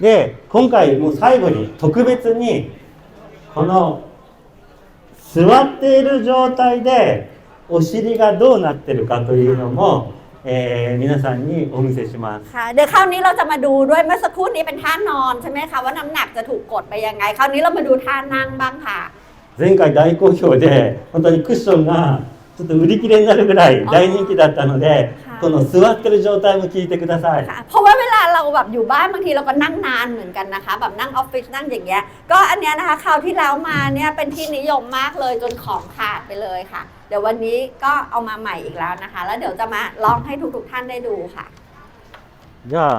で今回もう最後に特別にこの座っている状態でお尻がどうなってるかというのも、えー皆さんにお見せします ค่ะ เดี๋ยวคราวนี้เราจะมาดูด้วยเมื่อสักครู่นี้เป็นท่านอนใช่ไหมคะว่าน้ำหนักจะถูกกดไปยังไง คราวนี้เรามาดูท่านั่งบ้างค่ะ 前回大好評で本当にクッションがちょっと売り切れになるぐらい大人気だったのではい この座ってる状態も聞いてください ค่ะเพราะว่าเวลาเราแบบอยู่บ้านบางทีเราก็นั่งนานเหมือนกันนะคะ แบบนั่งออฟฟิศนั่งอย่างเงี้ย ก็อันเนี้ยนะคะคราวที่แล้วมาเนี่ยเป็นที่นิยมมากเลยจนของขาดไปเลยค่ะ เดี๋ยววันนี้ก็เอามาใหม่อีกแล้วนะคะ แล้วเดี๋ยวจะมาลองให้ทุกๆท่านได้ดูค่ะ じゃあ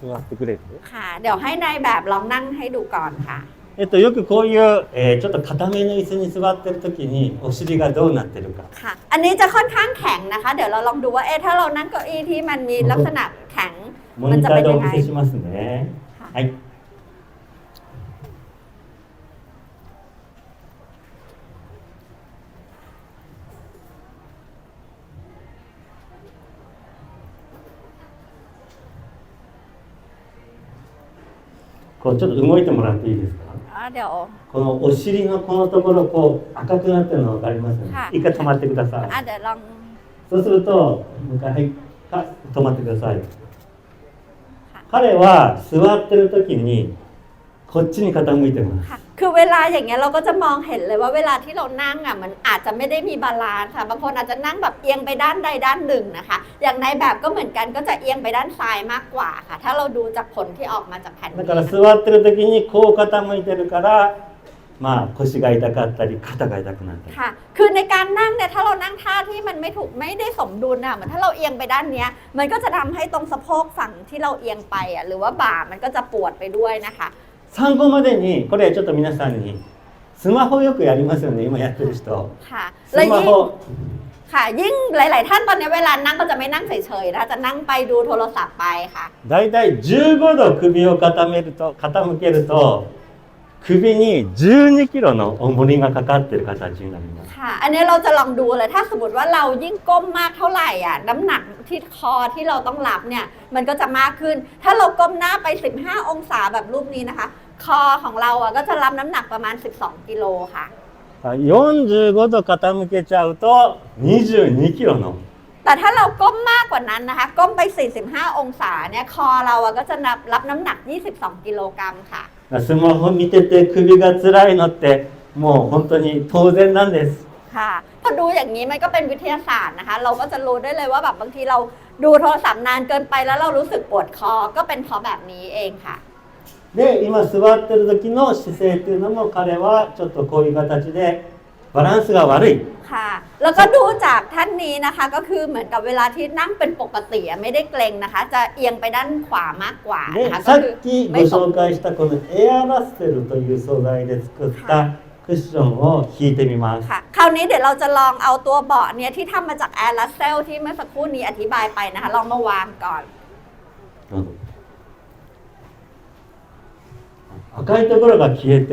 座ってくれる ค่ะ เดี๋ยวให้นายแบบลองนั่งให้ดูก่อนค่ะ えっと、よくこういう、えーちょっと固めの椅子に座ってる時にお尻がどうなってるか ค่ะ อันนี้จะค่อนข้างแข็งนะคะ เดี๋ยวเราลองดูว่า เอ๊ะ ถ้าเรานั่งเก้าอี้ที่มันมีลักษณะแข็ง モ มัน ニ จะ タ เป็ ー น でお ยังไง 見せしますね ค่ะ はいこうちょっと動いてもらっていいですか このお尻のこのところこう赤くなってるの分かりますよね、一回止まってください。そうするともう一回はい止まってください、彼は座ってる時にこっちに傾いてます、 คือเวลาอย่างเงี้ยเราก็จะมองเห็นเลยว่าเวลาที่เรานั่งอ่ะมันอาจจะไม่ได้มีบาลานซ์ค่ะ บางคนอาจจะนั่งแบบเอียงไปด้านใดด้านหนึ่งนะคะ อย่างในแบบก็เหมือนกันก็จะเอียงไปด้านซ้ายมากกว่าค่ะ ถ้าเราดูจากผลที่ออกมาจากแผ่น だ นี้ から座ってる時にこう傾いてるからまあ腰が痛かったり肩が痛くなったり ค่ะ คือในการนั่งเนี่ยถ้าเรานั่งท่าที่มันไม่ถูกไม่ได้สมดุลอ่ะเหมือนถ้าเราเอียงไปด้านเนี้ย มันก็จะทำให้ตรงสะโพกฝั่งที่เราเอียงไปอ่ะหรือว่าบ่ามันก็จะปวดไปด้วยนะคะ 参考までにこれちょっと皆さんにスマホよくやりますよね今やってる人 ค่ะ ス และ マ ยิ่ง ホ ค่ะ ยิ่งหลาย ๆ ท่านตอนนี้เวลานั่งก็จะไม่นั่งเฉยๆนะคะจะนั่งไปดูโทรศัพท์ไปค่ะ だいたい15度首を傾めると傾けると首に12キロの重りがかかってる形になります ค่ะ อันนี้เราจะลองดูเลยถ้าสมมติว่าเรายิ่งก้มมากเท่าไหร่อ่ะ น้ำหนักที่คอที่เราต้องรับเนี่ย มันก็จะมากขึ้น ถ้าเราก้มหน้าไป 15 องศาแบบรูปนี้นะคะ คอของเราอ่ะก็จะรับน้ำหนักประมาณ 12 กิโลค่ะ 45度傾けちゃうと22キロの แต่ถ้าเราก้มมากกว่านั้นนะคะ ก้มไป 45 องศาเนี่ย คอเราอ่ะก็จะรับรับน้ำหนัก 22 กิโลกรัมค่ะ スマホ見てて首が辛いのってもう本当に当然なんです ค่ะพอดูอย่างนี้มันก็เป็นวิทยาศาสตร์นะคะ เราก็จะรู้ได้เลยว่าแบบบางทีเราดูโทรศัพท์นานเกินไปแล้วเรารู้สึกปวดคอ ก็เป็นเพราะแบบนี้เองค่ะ で今座ってる時の姿勢っていうのも彼はちょっとこういう形でバランスが悪い ค่ะ แล้วก็ดูจากท่านนี้นะคะ ก็คือเหมือนกับเวลาที่นั่งเป็นปกติอะไม่ได้เกรงนะคะ จะเอียงไปด้านขวามากกว่า で นะคะ さ ก็คือ っきご ไม่สม 紹介したこのエアラッセルという素材で作ったクッションを引いてみます ค่ะ คราวนี้เดี๋ยวเราจะลองเอาตัวเบาะเนี่ยที่ทำมาจากแอร์ลัสเซลที่เมื่อสักครู่นี้อธิบายไปนะคะ ลองมาวางก่อน どうぞ 赤いところが消えて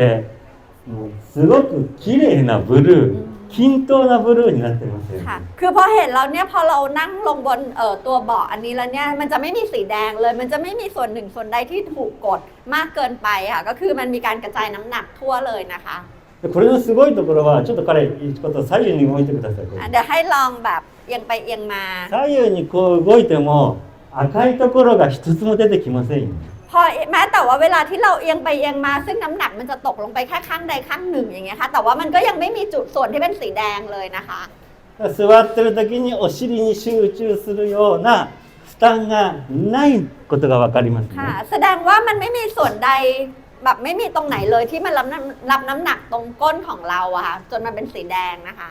もうすごく綺麗なブルー均等なブルーになってますよね ค่ะ คือพอเห็นแล้วเนี่ยพอเรานั่งลงบนเอ่อตัวเบาะอันนี้แล้วเนี่ยมันจะไม่มีสีแดงเลย มันจะไม่มีส่วนหนึ่งส่วนใดที่ถูกกดมากเกินไปค่ะ ก็คือมันมีการกระจายน้ำหนักทั่วเลยนะคะ でこれのすごいところはちょっと彼ちょっと左右に動いてくださいこれ อ่ะเดี๋ยวให้ลองแบบเอียงไปเอียงมา 左右にこう動いても赤いところが一つも出てきませんよ พอแม้แต่ว่าเวลาที่เราเอียงไปเอียงมา ซึ่งน้ำหนักมันจะตกลงไปแค่ข้างใดข้างหนึ่งอย่างเงี้ยค่ะ แต่ว่ามันก็ยังไม่มีจุดส่วนที่เป็นสีแดงเลยนะคะ 座ってる時にお尻に集中するような負担がないことが分かりますね ค่ะ แสดงว่ามันไม่มีส่วนใดแบบไม่มีตรงไหนเลยที่มันรับน้ำรับน้ำหนักตรงก้นของเราอะค่ะจนมันเป็นสีแดงนะคะ